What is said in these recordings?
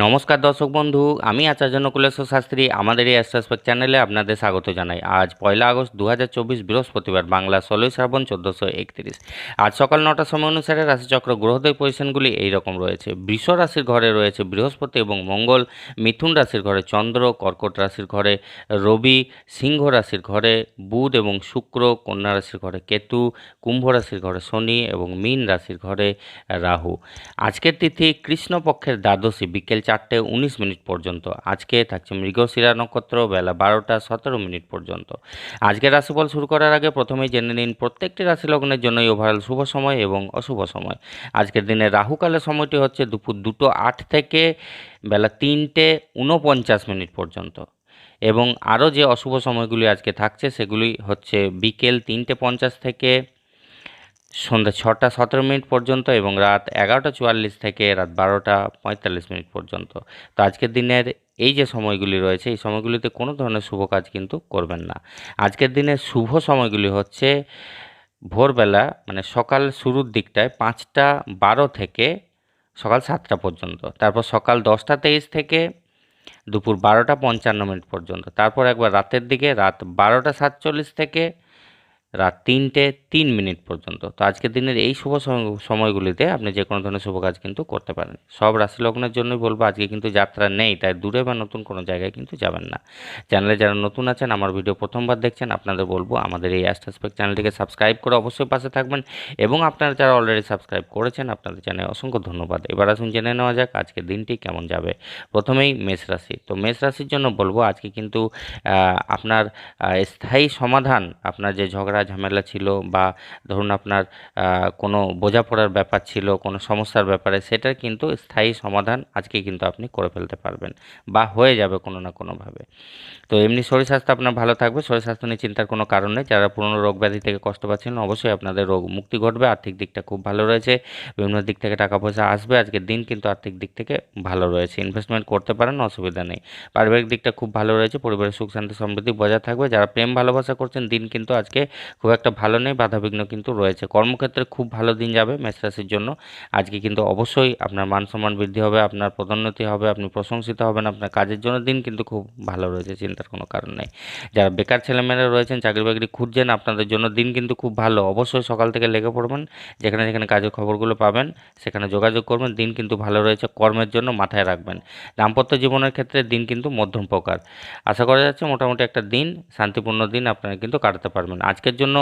নমস্কার দর্শক বন্ধু, আমি আচার্য নকুলেশ্বর শাস্ত্রী, আমাদের এই অ্যাস্ট্রাসপেক চ্যানেলে আপনাদের স্বাগত জানাই। আজ পয়লা আগস্ট দু হাজার চব্বিশ বৃহস্পতিবার, বাংলা ষোলোই শ্রাবণ চোদ্দোশো একত্রিশ। আজ সকাল নটার সময় অনুসারে রাশিচক্র গ্রহদের পজিশনগুলি এই রকম রয়েছে। বৃষ রাশির ঘরে রয়েছে বৃহস্পতি এবং মঙ্গল, মিথুন রাশির ঘরে চন্দ্র, কর্কট রাশির ঘরে রবি, সিংহ রাশির ঘরে বুধ এবং শুক্র, কন্যা রাশির ঘরে কেতু, কুম্ভ রাশির ঘরে শনি এবং মীন রাশির ঘরে রাহু। আজকের তিথি কৃষ্ণপক্ষের দ্বাদশী, বিকেল চারটে উনিশ মিনিট পর্যন্ত। আজকে থাকছে মৃগশিরা নক্ষত্র, বেলা বারোটা সতেরো মিনিট পর্যন্ত। আজকের রাশিফল শুরু করার আগে প্রথমেই জেনে নিন, প্রত্যেকটি রাশি লগ্নের জন্যই ওভারঅল শুভ সময় এবং অশুভ সময়। আজকের দিনে রাহুকালের সময়টি হচ্ছে দুপুর দুটো আট থেকে বেলা তিনটে উনপঞ্চাশ মিনিট পর্যন্ত। এবং আরও যে অশুভ সময়গুলি আজকে থাকছে সেগুলি হচ্ছে বিকেল তিনটে পঞ্চাশ থেকে সন্ধ্যা ছটা সতেরো মিনিট পর্যন্ত এবং রাত এগারোটা চুয়াল্লিশ থেকে রাত বারোটা পঁয়তাল্লিশ মিনিট পর্যন্ত। তো আজকের দিনের এই যে সময়গুলি রয়েছে, এই সময়গুলিতে কোনো ধরনের শুভ কাজ কিন্তু করবেন না। আজকের দিনের শুভ সময়গুলি হচ্ছে ভোরবেলা মানে সকাল শুরুর দিকটায় পাঁচটা বারো থেকে সকাল সাতটা পর্যন্ত, তারপর সকাল দশটা তেইশ থেকে দুপুর বারোটা পঞ্চান্ন মিনিট পর্যন্ত, তারপর একবার রাতের দিকে রাত বারোটা সাতচল্লিশ থেকে রাত তিনটে তিন মিনিট পর্যন্ত। তো আজকের দিনের এই শুভ সময়গুলিতে আপনি যে কোনো ধরনের শুভ কাজ কিন্তু করতে পারেন। সব রাশি লগ্নের জন্যই বলব, আজকে কিন্তু যাত্রা নেই, তাই দূরে বা নতুন কোনো জায়গায় কিন্তু যাবেন না। চ্যানেলে যারা নতুন আছেন, আমার ভিডিও প্রথমবার দেখছেন, আপনাদের বলব, আমাদের এই অ্যাস্ট্রাসপেক চ্যানেলটিকে সাবস্ক্রাইব করে অবশ্যই পাশে থাকবেন। এবং আপনারা যারা অলরেডি সাবস্ক্রাইব করেছেন, আপনাদের জানাই অসংখ্য ধন্যবাদ। এবার আসুন জেনে নেওয়া যাক, আজকের দিনটি কেমন যাবে। প্রথমেই মেষ রাশি। তো মেষ রাশির জন্য বলব, আজকে কিন্তু আপনার স্থায়ী সমাধান, আপনার যে ঝগড়া ঝামেলা ছিল বা ধরুন আপনার কোনো বোঝাপড়ার ব্যাপার ছিল, কোনো সমস্যার ব্যাপারে, সেটার কিন্তু স্থায়ী সমাধান আজকে কিন্তু আপনি করে ফেলতে পারবেন বা হয়ে যাবে কোনো না কোনোভাবে। তো এমনি শরীর স্বাস্থ্য আপনার ভালো থাকবে, শরীর স্বাস্থ্য নিয়ে চিন্তার কোনো কারণ নেই। যারা পুরনো রোগ ব্যাধি থেকে কষ্ট পাচ্ছেন, অবশ্যই আপনাদের রোগ মুক্তি ঘটবে, আর্থিক দিকটা খুব ভালো রয়েছে, বিভিন্ন দিক থেকে টাকা পয়সা আসবে, আজকের দিন কিন্তু আর্থিক দিক থেকে ভালো রয়েছে। ইনভেস্টমেন্ট করতে পারেন, অসুবিধা নেই। পারিবারিক দিকটা খুব ভালো রয়েছে, পরিবারের সুখ শান্তি, সমৃদ্ধি বজায় থাকবে। যারা প্রেম ভালোবাসা করছেন, দিন কিন্তু আজকে খুব একটা ভালো নেই, বাধাবিঘ্ন কিন্তু রয়েছে। কর্মক্ষেত্রে খুব ভালো দিন যাবে মেষ রাশির জন্য। আজকে কিন্তু অবশ্যই আপনার মান সম্মান বৃদ্ধি হবে, আপনার পদোন্নতি হবে, আপনি প্রশংসিত হবেন, আপনার কাজের জন্য দিন কিন্তু খুব ভালো রয়েছে, চিন্তার কোনো কারণ নেই। যারা বেকার ছেলেমেয়েরা রয়েছেন, চাকরি বাকরি খুঁজছেন, আপনাদের জন্য দিন কিন্তু খুব ভালো। অবশ্যই সকাল থেকে লেগে পড়বেন, যেখানে যেখানে কাজের খবরগুলো পাবেন, সেখানে যোগাযোগ করবেন, দিন কিন্তু ভালো রয়েছে, কর্মের জন্য মাথায় রাখবেন। দাম্পত্য জীবনের ক্ষেত্রে দিন কিন্তু মধ্যম প্রকার। আশা করা যাচ্ছে মোটামুটি একটা দিন, শান্তিপূর্ণ দিন আপনারা কিন্তু কাটাতে পারবেন। আজকের জন্য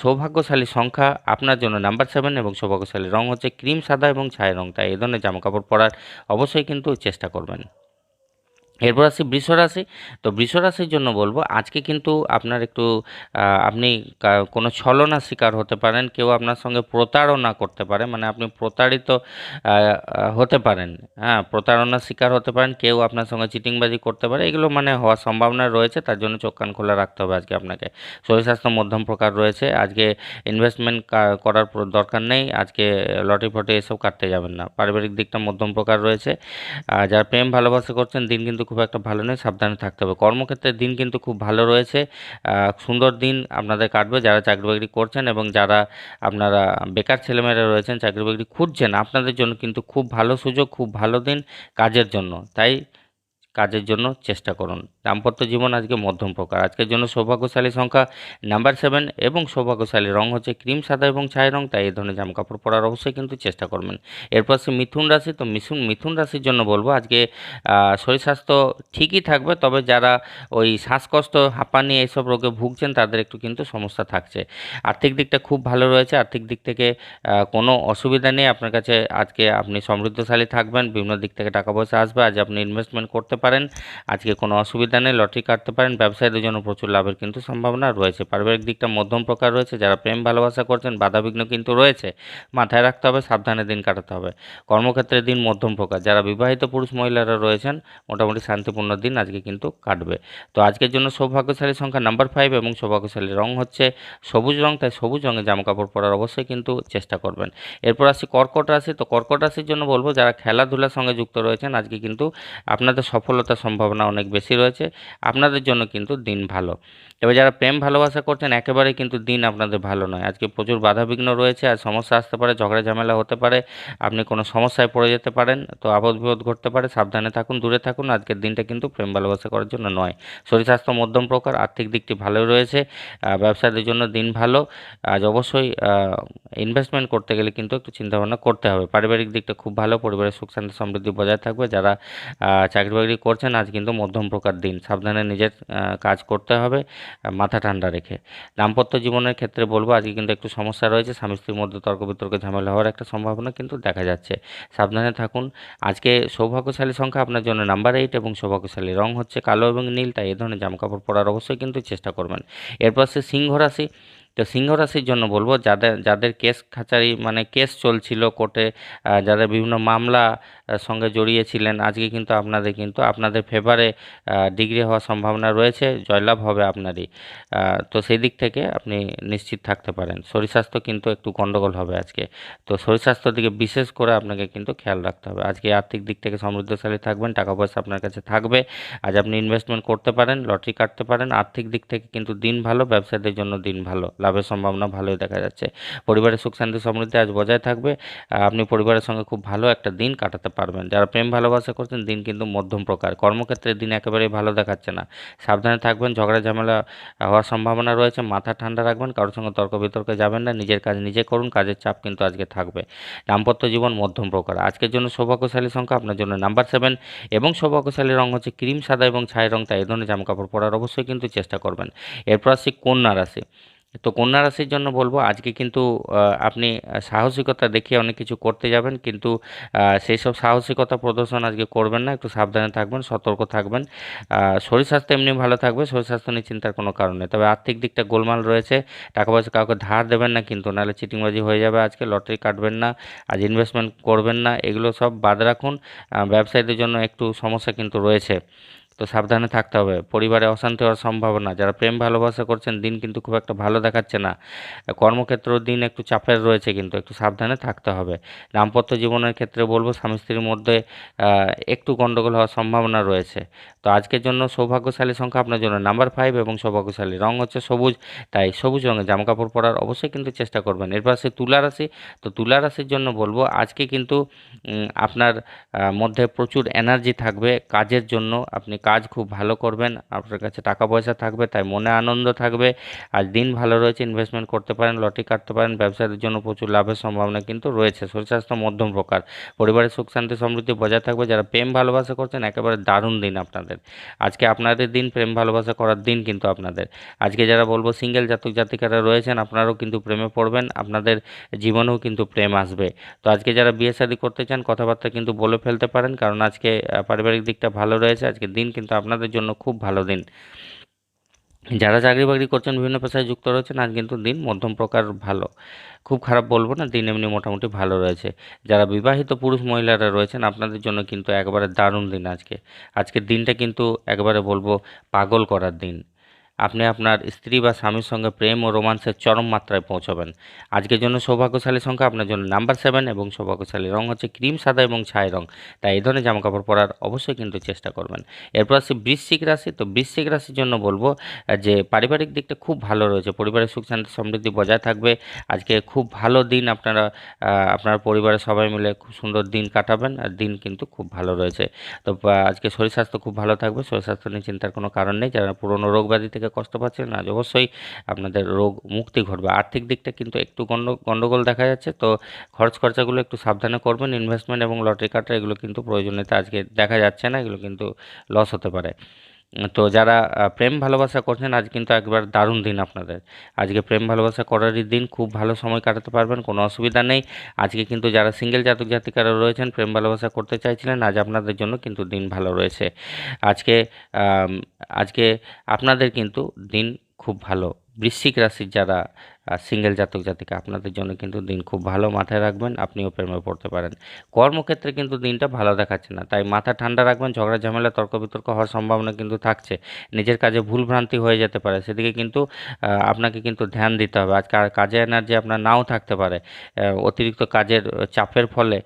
সৌভাগ্যশালী সংখ্যা আপনার জন্য নাম্বার সেভেন এবং সৌভাগ্যশালী রং হচ্ছে ক্রিম, সাদা এবং ছায় রং। তাই এ ধরনের জামাকাপড় পরার অবশ্যই কিন্তু চেষ্টা করবেন। এরপর আসি বৃষ রাশি। তো বৃষ রাশির জন্য বলব, আজকে কিন্তু আপনার একটু আপনি কোনো ছলনা শিকার হতে পারেন, কেউ আপনার সঙ্গে প্রতারণা করতে পারে মানে আপনি প্রতারিত হতে পারেন। হ্যাঁ প্রতারণার শিকার হতে পারেন, কেউ আপনার সঙ্গে চিটিংবাজি করতে পারে, এগুলো মানে হওয়ার সম্ভাবনা রয়েছে, তার জন্য চোখ কান খোলা রাখতে হবে আজকে আপনাকে। শরীর স্বাস্থ্য মধ্যম প্রকার রয়েছে, আজকে ইনভেস্টমেন্ট করার দরকার নেই, আজকে লটি ফটে এসব কাটতে যাবেন না। পারিবারিক দিকটা মধ্যম প্রকার রয়েছে যারা প্রেম ভালোবাসা করছেন, দিন কিন্তু খুব একটা ভালো নয়, সাবধানে থাকতে হবে। কর্মক্ষেত্রের দিন কিন্তু খুব ভালো রয়েছে। সুন্দর দিন আপনাদের কাটবে যারা চাকরি বাকরি করছেন এবং যারা আপনারা বেকার ছেলেমেয়েরা রয়েছেন চাকরি বাকরি খুঁজছেন, আপনাদের জন্য কিন্তু খুব ভালো সুযোগ, খুব ভালো দিন কাজের জন্য। তাই কাজের জন্য চেষ্টা করুন। দাম্পত্য জীবন আজকে মধ্যম প্রকার। আজকের জন্য সৌভাগ্যশালী সংখ্যা নাম্বার সেভেন এবং সৌভাগ্যশালী রং হচ্ছে ক্রিম, সাদা এবং ছাই রং, তাই এই ধরনের জামাকাপড় পরার অবশ্যই কিন্তু চেষ্টা করবেন। এরপর সে মিথুন রাশি। তো মিথুন মিথুন রাশির জন্য বলব আজকে শরীর স্বাস্থ্য ঠিকই থাকবে, তবে যারা ওই শ্বাসকষ্ট, হাঁপানি এইসব রোগে ভুগছেন, তাদের একটু কিন্তু সমস্যা থাকছে। আর্থিক দিকটা খুব ভালো রয়েছে। আর্থিক দিক থেকে কোনো অসুবিধা নেই। আপনার কাছে আজকে আপনি সমৃদ্ধশালী থাকবেন। বিভিন্ন দিক থেকে টাকা পয়সা আসবে। আজ আপনি ইনভেস্টমেন্ট করতে পারেন আজকে কোনো অসুবিধা নেই, লটারি কাটতে পারেন, ব্যবসায়ীদের জন্য প্রচুর লাভের কিন্তু সম্ভাবনা রয়েছে। পারিবারিক দিকটা মধ্যম প্রকার রয়েছে, যারা প্রেম, ভালোবাসা করছেন, বাধাবিঘ্ন কিন্তু রয়েছে, মাথায় রাখতে হবে, সাবধানে দিন কাটাতে হবে। কর্মক্ষেত্রে দিন মধ্যম প্রকার, যারা বিবাহিত পুরুষ মহিলারা রয়েছেন, মোটামুটি শান্তিপূর্ণ দিন আজকে কিন্তু কাটবে। তো আজকের জন্য সৌভাগ্যশালী সংখ্যা নাম্বার ফাইভ এবং সৌভাগ্যশালী রং হচ্ছে সবুজ রং, তাই সবুজ রঙের জামাকাপড় পরার অবশ্যই কিন্তু চেষ্টা করবেন। এরপর আসি কর্কট রাশি, তো কর্কট রাশির জন্য বলব, যারা খেলাধুলার সঙ্গে যুক্ত রয়েছেন, আজকে কিন্তু আপনাদের সফল সফলতার সম্ভাবনা অনেক বেশি রয়েছে। আপনাদের জন্য কিন্তু দিন ভালো। এবার যারা প্রেম ভালোবাসা করছেন একেবারেই কিন্তু দিন আপনাদের ভালো নয়। আজকে প্রচুর বাধাবিঘ্ন রয়েছে আর সমস্যা আসতে পারে, ঝগড়া ঝামেলা হতে পারে, আপনি কোনো সমস্যায় পড়ে যেতে পারেন, তো আপদ বিপদ ঘটতে পারে, সাবধানে থাকুন, দূরে থাকুন। আজকের দিনটা কিন্তু প্রেম ভালোবাসা করার জন্য নয়। শরীর স্বাস্থ্য মধ্যম প্রকার, আর্থিক দিকটি ভালোই রয়েছে ব্যবসাদের জন্য দিন ভালো। আজ অবশ্যই ইনভেস্টমেন্ট করতে গেলে কিন্তু একটু চিন্তাভাবনা করতে হবে। পারিবারিক দিকটা খুব ভালো, পরিবারের সুখ শান্তি সমৃদ্ধি বজায় থাকবে। যারা চাকরি বাকরি করছেন, আজ কিন্তু মধ্যম প্রকার দিন। সাবধানে নিজের কাজ করতে হবে মাথা ঠান্ডা রেখে। দাম্পত্য জীবনের ক্ষেত্রে বলব, আজকে কিন্তু একটু সমস্যা রয়েছে। স্বামী স্ত্রীর মধ্যে তর্ক বিতর্ক ঝামেলা হওয়ার একটা সম্ভাবনা কিন্তু দেখা যাচ্ছে। সাবধানে থাকুন। আজকে সৌভাগ্যশালী সংখ্যা আপনার জন্য নাম্বার এইট এবং সৌভাগ্যশালী রং হচ্ছে কালো এবং নীল, তাই এ ধরনের জামাকাপড় পরার অবশ্যই কিন্তু চেষ্টা করবেন। এরপর সে সিংহ রাশি। তো সিংহ রাশির জন্য বলব, যাদের যাদের কেস খাচারি মানে কেস চলছিল কোর্টে যাদের বিভিন্ন মামলা সঙ্গে জড়িয়েছিলেন, আজকে কিন্তু আপনাদের কিন্তু আপনাদের ফেভারে ডিগ্রি হওয়ার সম্ভাবনা রয়েছে, জয়লাভ হবে আপনারই। তো সেই দিক থেকে আপনি নিশ্চিত থাকতে পারেন। শরীর স্বাস্থ্য কিন্তু একটু গণ্ডগোল হবে আজকে। তো শরীর স্বাস্থ্যের দিকে বিশেষ করে আপনাকে কিন্তু খেয়াল রাখতে হবে। আজকে আর্থিক দিক থেকে সমৃদ্ধশালী থাকবেন, টাকা পয়সা আপনার কাছে থাকবে। আজ আপনি ইনভেস্টমেন্ট করতে পারেন, লটারি কাটতে পারেন, আর্থিক দিক থেকে কিন্তু দিন ভালো, ব্যবসায়ীদের জন্য দিন ভালো। লাভের সম্ভাবনা ভালোই দেখা যাচ্ছে। পরিবারের সুখ, শান্তি সমৃদ্ধি আজ বজায় থাকবে। আপনি পরিবারের সঙ্গে খুব ভালো একটা দিন কাটাতে পারবেন। যারা প্রেম ভালোবাসা করছেন, দিন কিন্তু মধ্যম প্রকার। কর্মক্ষেত্রে দিন একেবারেই ভালো দেখাচ্ছে না। সাবধানে থাকবেন, ঝগড়া, ঝামেলা হওয়ার সম্ভাবনা রয়েছে। মাথা ঠান্ডা রাখবেন, কারোর সঙ্গে তর্ক বিতর্কে যাবেন না। নিজের কাজ নিজে করুন, কাজের চাপ কিন্তু আজকে থাকবে। দাম্পত্য জীবন মধ্যম প্রকার। আজকের জন্য সৌভাগ্যশালী সংখ্যা, আপনার জন্য নাম্বার সেভেন এবং সৌভাগ্যশালী রং হচ্ছে ক্রিম, সাদা এবং ছাই রং। তাই এই ধরনের জামাকাপড় পরার অবশ্যই কিন্তু চেষ্টা করবেন। এরপর আসছি কন্যা রাশি। তো কন্যা রাশির জন্য বলব, আজকে কিন্তু আপনি সাহসিকতা দেখিয়ে অনেক কিছু করতে যাবেন। কিন্তু সেই সব সাহসিকতা প্রদর্শন আজকে করবেন না, একটু সাবধানে থাকবেন, সতর্ক থাকবেন। শরীর স্বাস্থ্য এমনি ভালো থাকবে, শরীর স্বাস্থ্য নিয়ে চিন্তার কোনো কারণ তবে আর্থিক দিকটা গোলমাল রয়েছে, টাকা পয়সা কাউকে ধার দেবেন না কিন্তু, নাহলে চিটিংবাজি হয়ে যাবে আজকে, লটারি কাটবেন না, আজ ইনভেস্টমেন্ট করবেন না, এগুলো সব বাদ রাখুন। ব্যবসায়ীদের জন্য একটু সমস্যা কিন্তু রয়েছে। তো সাবধানে থাকতে হবে। পরিবারে অশান্তি হওয়ার সম্ভাবনা। যারা প্রেম ভালোবাসা করছেন, দিন কিন্তু খুব একটা ভালো দেখাচ্ছে না। কর্মক্ষেত্রেও দিন একটু চাপের রয়েছে কিন্তু একটু সাবধানে থাকতে হবে। দাম্পত্য জীবনের ক্ষেত্রে বলব, স্বামী স্ত্রীর মধ্যে একটু গণ্ডগোল হওয়ার সম্ভাবনা রয়েছে। তো আজকের জন্য সৌভাগ্যশালী সংখ্যা আপনার জন্য নাম্বার ফাইভ এবং সৌভাগ্যশালী। রং হচ্ছে সবুজ, তাই সবুজ রঙের জামাকাপড় পরার অবশ্যই কিন্তু চেষ্টা করবেন। এরপর আছে তুলা রাশি। তো তুলা রাশির জন্য বলব, আজকে কিন্তু আপনার মধ্যে প্রচুর এনার্জি থাকবে। কাজের জন্য আপনি কাজ খুব ভালো করবেন, আপনার কাছে টাকা পয়সা থাকবে, তাই মনে আনন্দ থাকবে। আজ দিন ভালো রয়েছে ইনভেস্টমেন্ট করতে পারেন, লটারি কাটতে পারেন ব্যবসায়ীদের জন্য প্রচুর লাভের সম্ভাবনা কিন্তু রয়েছে। শরীর স্বাস্থ্য মধ্যম প্রকার। পরিবারের সুখ, শান্তি, সমৃদ্ধি বজায় থাকবে। যারা প্রেম ভালোবাসা করছেন, একেবারে দারুণ দিন আপনাদের। আজকে আপনাদের দিন, প্রেম ভালোবাসা করার দিন কিন্তু আপনাদের। আজকে যারা বলব সিঙ্গেল জাতক জাতিকারা রয়েছেন, আপনারাও কিন্তু প্রেমে পড়বেন, আপনাদের জীবনেও কিন্তু প্রেম আসবে। তো আজকে যারা বিয়ে শাদী করতে চান, কথাবার্তা কিন্তু বলে ফেলতে পারেন, কারণ আজকে পারিবারিক দিকটা ভালো রয়েছে। আজকে দিন কিন্তু আপনাদের জন্য খুব ভালো দিন। যারা চাকরি বাকরি করছেন, বিভিন্ন পেশায় যুক্ত রয়েছেন, আজ কিন্তু দিন মধ্যম প্রকার ভালো। খুব খারাপ বলব না, দিন এমনি মোটামুটি ভালো রয়েছে। যারা বিবাহিত পুরুষ মহিলারা রয়েছেন, আপনাদের জন্য কিন্তু একবারে দারুণ দিন আজকে। আজকের দিনটা কিন্তু একবারে বলব পাগল করার দিন। আপনি আপনার স্ত্রী বা স্বামীর সঙ্গে প্রেম ও রোমান্সের চরম মাত্রায় পৌঁছবেন। আজকের জন্য সৌভাগ্যশালী সংখ্যা আপনার জন্য নাম্বার সেভেন এবং সৌভাগ্যশালী রং হচ্ছে ক্রিম, সাদা এবং ছাই রং। তাই এই ধরনের জামাকাপড় পরার অবশ্যই কিন্তু চেষ্টা করবেন। এরপর আসছে বৃশ্চিক রাশি। তো বৃশ্চিক রাশির জন্য বলব যে পারিবারিক দিকটা খুব ভালো রয়েছে। পরিবারের সুখ শান্তি সমৃদ্ধি বজায় থাকবে। আজকে খুব ভালো দিন আপনারা আপনার পরিবারের সবাই মিলে খুব সুন্দর দিন কাটাবেন। আর দিন কিন্তু খুব ভালো রয়েছে। তো আজকে শরীর স্বাস্থ্য খুব ভালো থাকবে। শরীর স্বাস্থ্য নিয়ে চিন্তার কোনো কারণ নেই। যারা পুরনো রোগ ব্যাধি থেকে কষ্ট পাচ্ছেন আজ অবশ্যই আপনাদের রোগ মুক্তি ঘটবে। আর্থিক দিকটা কিন্তু একটু গন্ড গণ্ডগোল দেখা যাচ্ছে, তো খরচ খরচাগুলো একটু সাবধানে করবেন। ইনভেস্টমেন্ট এবং লটারি কাটা এগুলো কিন্তু প্রয়োজনীয়তা আজকে দেখা যাচ্ছে না, এগুলো কিন্তু লস হতে পারে। তো যারা প্রেম ভালোবাসা করছেন, আজ কিন্তু একবার দারুণ দিন আপনাদের। আজকে প্রেম ভালোবাসা করারই দিন, খুব ভালো সময় কাটাতে পারবেন, কোনো অসুবিধা নেই। আজকে কিন্তু যারা সিঙ্গেল জাতক জাতিকারা রয়েছেন, প্রেম ভালোবাসা করতে চাইছিলেন, আজ আপনাদের জন্য কিন্তু দিন ভালো রয়েছে। আজকে আজকে আপনাদের কিন্তু দিন খুব ভালো। বৃশ্চিক রাশির যারা সিঙ্গেল জাতক জাতিকা, আপনাদের জন্য কিন্তু দিন খুব ভালো মাথায় রাখবেন, আপনিও প্রেমে পড়তে পারেন। কর্মক্ষেত্রে কিন্তু দিনটা ভালো দেখাচ্ছে না, তাই মাথা ঠান্ডা রাখবেন, ঝগড়া, ঝামেলা তর্ক বিতর্ক হওয়ার সম্ভাবনা কিন্তু থাকছে। নিজের কাজে ভুল ভ্রান্তি হয়ে যেতে পারে, সেদিকে কিন্তু আপনাকে কিন্তু ধ্যান দিতে হবে। আজকে আর কাজে এনার্জি আপনার নাও থাকতে পারে অতিরিক্ত কাজের চাপের ফলে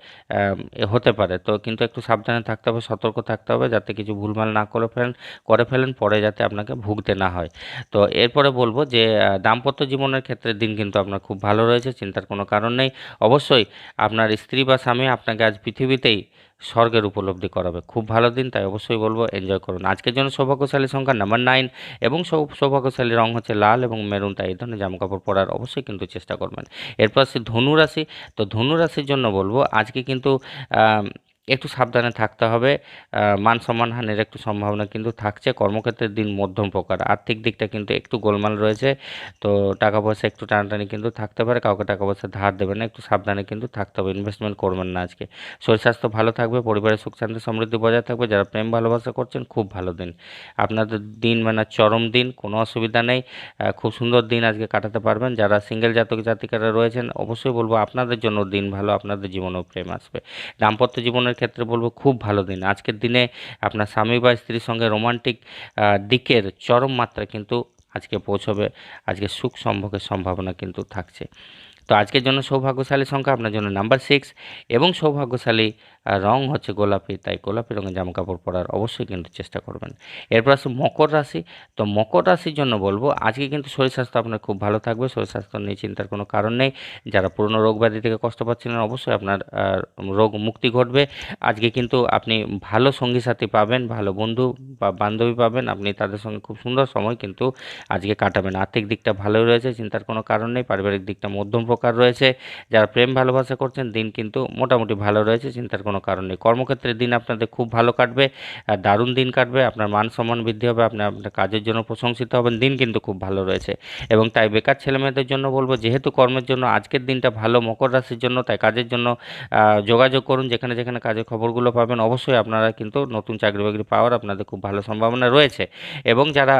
হতে পারে। তো কিন্তু একটু সাবধানে থাকতে হবে, সতর্ক থাকতে হবে, যাতে কিছু ভুলভাল না করে ফেলেন করে ফেলেন, পরে যাতে আপনাকে ভুগতে না হয়। তো এরপরে বলব যে দাম্পত্য জীবনের ক্ষেত্রে দিন কিন্তু আপনার খুব ভালো রয়েছে, চিন্তার কোনো কারণ নেই। অবশ্যই আপনার স্ত্রী বা স্বামী আপনাকে আজ পৃথিবীতেই স্বর্গের উপলব্ধি করাবে। খুব ভালো দিন, তাই অবশ্যই বলব এনজয় করুন। আজকের জন্য সৌভাগ্যশালী সংখ্যা নাম্বার নাইন এবং সৌভাগ্যশালী রং হচ্ছে লাল এবং মেরুন তাই এই ধরনের জামাকাপড় পরার অবশ্যই কিন্তু চেষ্টা করবেন। এরপর আসছে ধনুরাশি। তো ধনু রাশির জন্য বলব আজকে কিন্তু একটু সাবধানে থাকতে হবে। মান সম্মান হানির একটু সম্ভাবনা কিন্তু থাকছে। কর্মক্ষেত্রের দিন মধ্যম প্রকার। আর্থিক দিকটা কিন্তু একটু গোলমাল রয়েছে। তো টাকা পয়সা একটু টানাটানি কিন্তু থাকতে পারে। কাউকে টাকা পয়সা ধার দেবেন না। একটু সাবধানে কিন্তু থাকতে হবে। ইনভেস্টমেন্ট করবেন না আজকে। শরীর স্বাস্থ্য ভালো থাকবে। পরিবারের সুখ, শান্তি, সমৃদ্ধি বজায় থাকবে। যারা প্রেম ভালোবাসা করছেন, খুব ভালো দিন। আপনাদের দিন মানে চরম দিন। কোনো অসুবিধা নেই। খুব সুন্দর দিন আজকে কাটাতে পারবেন। যারা সিঙ্গেল জাতক, জাতিকারা রয়েছেন, অবশ্যই বলব আপনাদের জন্য দিন ভালো। আপনাদের জীবনেও প্রেম আসবে। দাম্পত্য জীবনের ক্ষেত্রে বলব খুব ভালো দিন। আজকের দিনে আপনার স্বামী বা স্ত্রীর সঙ্গে রোমান্টিক দিকের চরম মাত্রা কিন্তু আজকে পৌঁছবে। আজকে সুখ সম্ভোগের সম্ভাবনা কিন্তু থাকছে। তো আজকের জন্য সৌভাগ্যশালী সংখ্যা আপনার জন্য নাম্বার সিক্স এবং সৌভাগ্যশালী রং হচ্ছে গোলাপি, তাই গোলাপি রঙের জামাকাপড় পরার অবশ্যই কিন্তু চেষ্টা করবেন। এরপর আসছে মকর রাশি, তো মকর রাশির জন্য বলব, আজকে কিন্তু শরীর স্বাস্থ্য আপনার খুব ভালো থাকবে, শরীর স্বাস্থ্য নিয়ে চিন্তার কোনো কারণ নেই। যারা পুরনো রোগ ব্যাধি থেকে কষ্ট পাচ্ছিলেন অবশ্যই আপনার রোগ মুক্তি ঘটবে। আজকে কিন্তু আপনি ভালো সঙ্গী সাথী পাবেন, ভালো বন্ধু বা বান্ধবী পাবেন, আপনি তাদের সঙ্গে খুব সুন্দর সময় কিন্তু আজকে কাটাবেন। আর্থিক দিকটা ভালোই রয়েছে, চিন্তার কোনো কারণ নেই, পারিবারিক দিকটা মধ্যম প্রকার রয়েছে। যারা প্রেম ভালোবাসা করছেন, দিন কিন্তু মোটামুটি ভালো রয়েছে, চিন্তার কোনো কারণ নেই। কর্মক্ষেত্রে দিন আপনাদের খুব ভালো কাটবে, আর দারুণ দিন কাটবে, আপনার মান সম্মান বৃদ্ধি হবে, আপনি আপনার কাজের জন্য প্রশংসিত হবেন, দিন কিন্তু খুব ভালো রয়েছে। এবং তাই বেকার ছেলেমেয়েদের জন্য বলব, যেহেতু কর্মের জন্য আজকের দিনটা ভালো, মকর রাশির জন্য, তাই কাজের জন্য যোগাযোগ করুন, যেখানে যেখানে কাজের খবরগুলো পাবেন, অবশ্যই আপনারা কিন্তু নতুন চাকরি বাকরি পাওয়ার আপনাদের খুব ভালো সম্ভাবনা রয়েছে। এবং যারা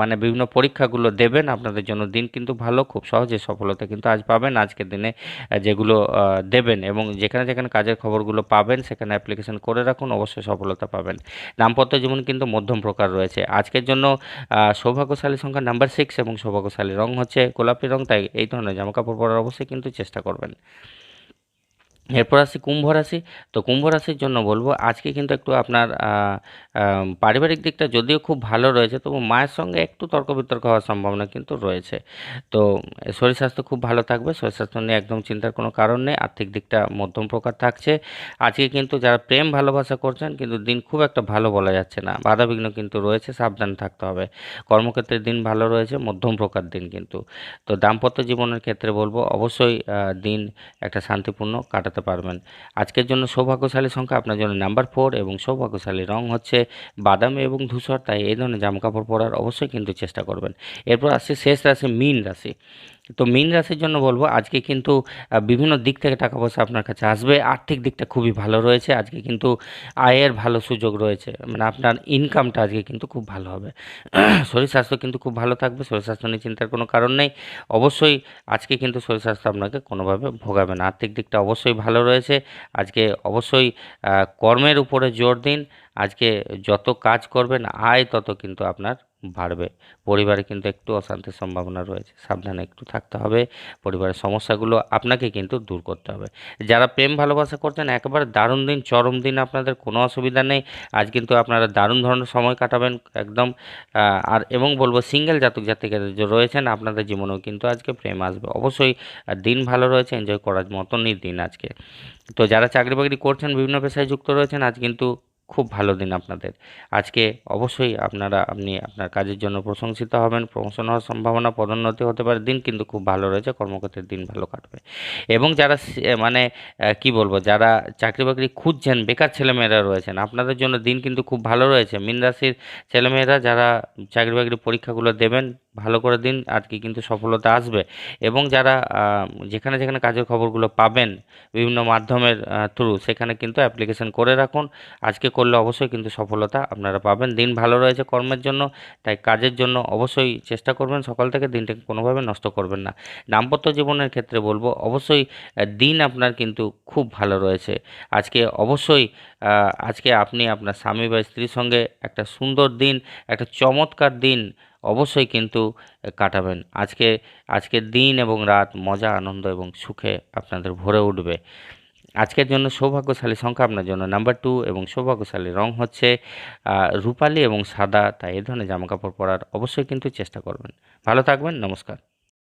মানে বিভিন্ন পরীক্ষাগুলো দেবেন, আপনাদের জন্য দিন কিন্তু ভালো, খুব সহজে সফলতা কিন্তু আজ পাবেন আজকের দিনে যেগুলো দেবেন এবং যেখানে যেখানে কাজের খবরগুলো পাবেন সেখানে অ্যাপ্লিকেশন করে রাখুন, অবশ্যই সফলতা পাবেন। দাম্পত্য জীবন কিন্তু মধ্যম প্রকার রয়েছে। আজকের জন্য সৌভাগ্যশালী সংখ্যা নাম্বার সিক্স এবং সৌভাগ্যশালী রং হচ্ছে গোলাপি রং, তাই এই ধরনের জামাকাপড় পরার অবশ্যই কিন্তু চেষ্টা করবেন। এরপর আসি কুম্ভ রাশি। তো কুম্ভ রাশির জন্য বলব, আজকে কিন্তু একটু আপনার পারিবারিক দিকটা যদিও খুব ভালো রয়েছে, তবু মায়ের সঙ্গে একটু তর্ক বিতর্ক হওয়ার সম্ভাবনা কিন্তু রয়েছে। তো শরীর স্বাস্থ্য খুব ভালো থাকবে, শরীর স্বাস্থ্য নিয়ে একদম চিন্তার কোনো কারণ নেই, আর্থিক দিকটা মধ্যম প্রকার থাকছে। আজকে কিন্তু যারা প্রেম ভালোবাসা করছেন, কিন্তু দিন খুব একটা ভালো বলা যাচ্ছে না, বাধাবিঘ্ন কিন্তু রয়েছে, সাবধান থাকতে হবে। কর্মক্ষেত্রে দিন ভালো রয়েছে, মধ্যম প্রকার দিন কিন্তু। তো দাম্পত্য জীবনের ক্ষেত্রে বলব, অবশ্যই দিন একটা শান্তিপূর্ণ কাটাতে পারবেন। আজকের জন্য সৌভাগ্যশালী সংখ্যা আপনার জন্য নাম্বার ফোর এবং সৌভাগ্যশালী রং হচ্ছে বাদামি এবং ধূসর, তাই এই ধরনের জামাকাপড় পরার অবশ্যই কিন্তু চেষ্টা করবেন। এরপর আসছে শেষ রাশি, মিন রাশি। তো মীন রাশির জন্য বলব, আজকে কিন্তু বিভিন্ন দিক থেকে টাকা পয়সা আপনার কাছে আসবে। আর্থিক দিকটা খুবই ভালো রয়েছে। আজকে কিন্তু আয়ের ভালো সুযোগ রয়েছে। মানে আপনার ইনকামটা আজকে কিন্তু খুব ভালো হবে। শরীর স্বাস্থ্য কিন্তু খুব ভালো থাকবে। শরীর স্বাস্থ্য নিয়ে চিন্তার কোনো কারণ নেই। অবশ্যই আজকে কিন্তু শরীর স্বাস্থ্য আপনাকে কোনোভাবে ভোগাবে না। আর্থিক দিকটা অবশ্যই ভালো রয়েছে। আজকে অবশ্যই কর্মের উপরে জোর দিন। আজকে যত কাজ করবেন, আয় তত কিন্তু আপনার বাড়বে। পরিবারে কিন্তু একটু অশান্তির সম্ভাবনা রয়েছে। সাবধানে একটু থাকতে হবে। পরিবারের সমস্যাগুলো আপনাকে কিন্তু দূর করতে হবে। যারা প্রেম ভালোবাসা করছেন, একেবারে দারুণ দিন, চরম দিন আপনাদের কোনো অসুবিধা নেই। আজ কিন্তু আপনারা দারুণ ধরনের সময় কাটাবেন একদম। আর এবং বলব সিঙ্গেল জাতক জাতিকারা যে রয়েছেন, আপনাদের জীবনেও কিন্তু আজকে প্রেম আসবে। অবশ্যই দিন ভালো রয়েছে এনজয় করার মতনই দিন আজকে। তো যারা চাকরি বাকরি করছেন, বিভিন্ন পেশায় যুক্ত রয়েছেন, আজ কিন্তু খুব ভালো দিন আপনাদের। আজকে অবশ্যই আপনারা, আপনি আপনার কাজের জন্য প্রশংসিত হবেন, প্রমোশন হওয়ার সম্ভাবনা পদোন্নতি হতে পারে, দিন কিন্তু খুব ভালো রয়েছে কর্মক্ষেত্রের দিন ভালো কাটবে। এবং যারা মানে কি বলব, যারা চাকরি বাকরি খুঁজছেন, বেকার ছেলেমেয়েরা রয়েছেন, আপনাদের জন্য দিন কিন্তু খুব ভালো রয়েছে। মিন রাশির ছেলেমেয়েরা যারা চাকরি বাকরি পরীক্ষাগুলো দেবেন ভালো করে দিন, আর কি কিন্তু সফলতা আসবে। এবং যারা যেখানে যেখানে কাজের খবরগুলো পাবেন, বিভিন্ন মাধ্যমের থ্রু সেখানে কিন্তু অ্যাপ্লিকেশন করে রাখুন। আজকে করলে অবশ্যই কিন্তু সফলতা আপনারা পাবেন। দিন ভালো রয়েছে কর্মের জন্য, তাই কাজের জন্য অবশ্যই চেষ্টা করবেন। সকাল থেকে দিনটাকে কোনোভাবে নষ্ট করবেন না। দাম্পত্য জীবনের ক্ষেত্রে বলব, অবশ্যই দিন আপনার কিন্তু খুব ভালো রয়েছে। আজকে অবশ্যই আজকে আপনি আপনার স্বামী বা স্ত্রীর সঙ্গে একটা সুন্দর দিন, একটা চমৎকার দিন অবশ্যই কিন্তু কাটাবেন। আজকে, আজকের দিন এবং রাত মজা, আনন্দ এবং সুখে আপনাদের ভরে উঠবে। আজকের জন্য সৌভাগ্যশালী সংখ্যা আপনার জন্য নাম্বার টু এবং সৌভাগ্যশালী রং হচ্ছে রূপালী এবং সাদা। তাই এ ধরনের জামাকাপড় পরার অবশ্যই কিন্তু চেষ্টা করবেন। ভালো থাকবেন, নমস্কার।